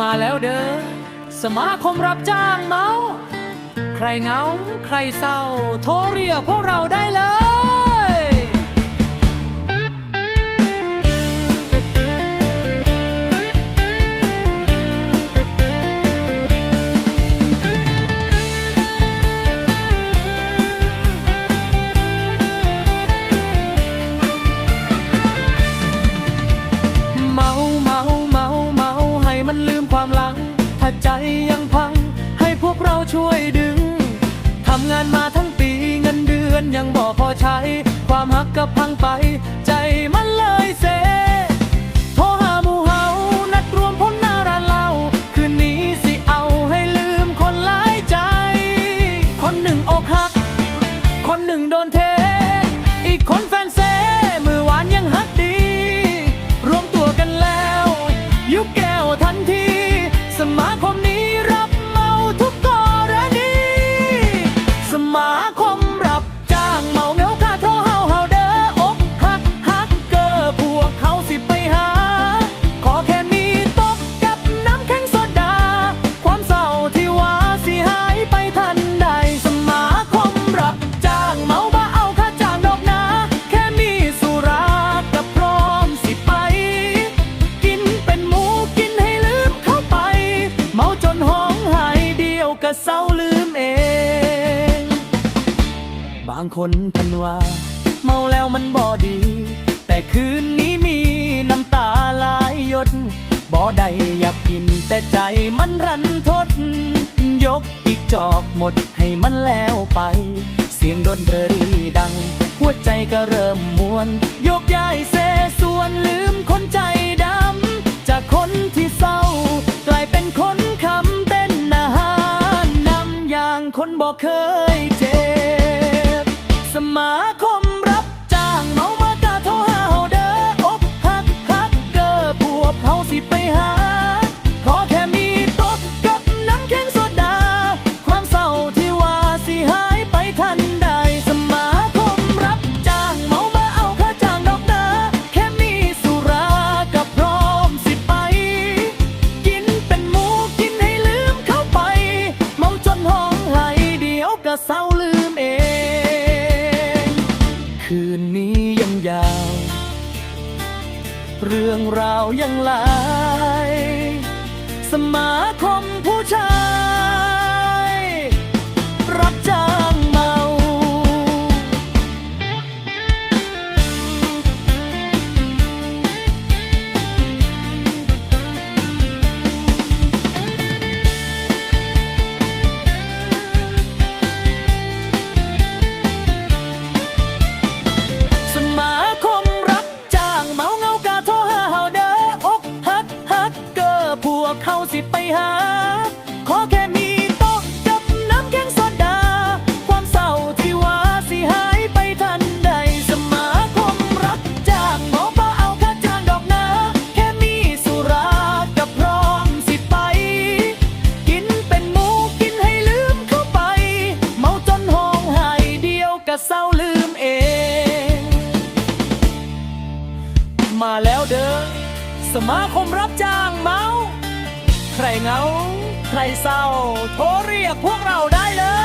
มาแล้วเด้อสมาคมรับจ้างเมา ใครเงา ใครเศร้า โทรเรียกพวกเราได้เลย ใจยังพัง ให้พวกเราช่วยดึง ทำงานมาทั้งปีเงินเดือนยังบอพอใช้ ความหักก็พังไปใจ บางคนพันว่า เมาแล้วมันบ่ดี แต่คืนนี้มีน้ำตาหลายหยดบ่ได้อยากกิน แต่ใจมันรันทด ยกอีกจอกหมดให้มันแล้วไป เสียงดนตรีดัง หัวใจก็เริ่มมวน ยกย้ายเซส่วนลืมคนใจดำ จากคนที่เศร้า กลายเป็นคนคำเต้นอาหารนำอย่างคนบอกเคยเจ สมาคมรับจ้างเมามากาโทรหาเฮาเด้ออกหักฮักเกอร์พวกเฮาสิไปหา ขอแค่มีตกกับน้ำแข็งโซดา ความเศร้าที่ว่าสิหายไปทันใดสมาคมรับจ้างเมามาเอาค่าจ้างดอกนาแค่มีสุรากับพร้อมสิไป กินเป็นหมูกินให้ลืมเข้าไป เมาจนห้องไห้เดียวก็เศร้าลืมเอ คืนนี้ยังยาว เรื่องราวยังหลาย สมาคมผู้ชาย หา ขอแค่มีโต๊ะกับน้ำแข็งโซดา ความเศร้าที่ว่าสิหายไปทันใดสมาคมรับจ้างเมาบ่เอาค่าจ้างดอกนะ แค่มีสุรากับพร้อมสิไป กินเป็นหมูกินให้ลืมเข้าไป เมาจนห้องไห้เดียวก็เศร้าลืมเอง มาแล้วเด้อสมาคมรับจ้างเมา ใครเหงา ใครเศร้า โทรเรียกพวกเราได้เลย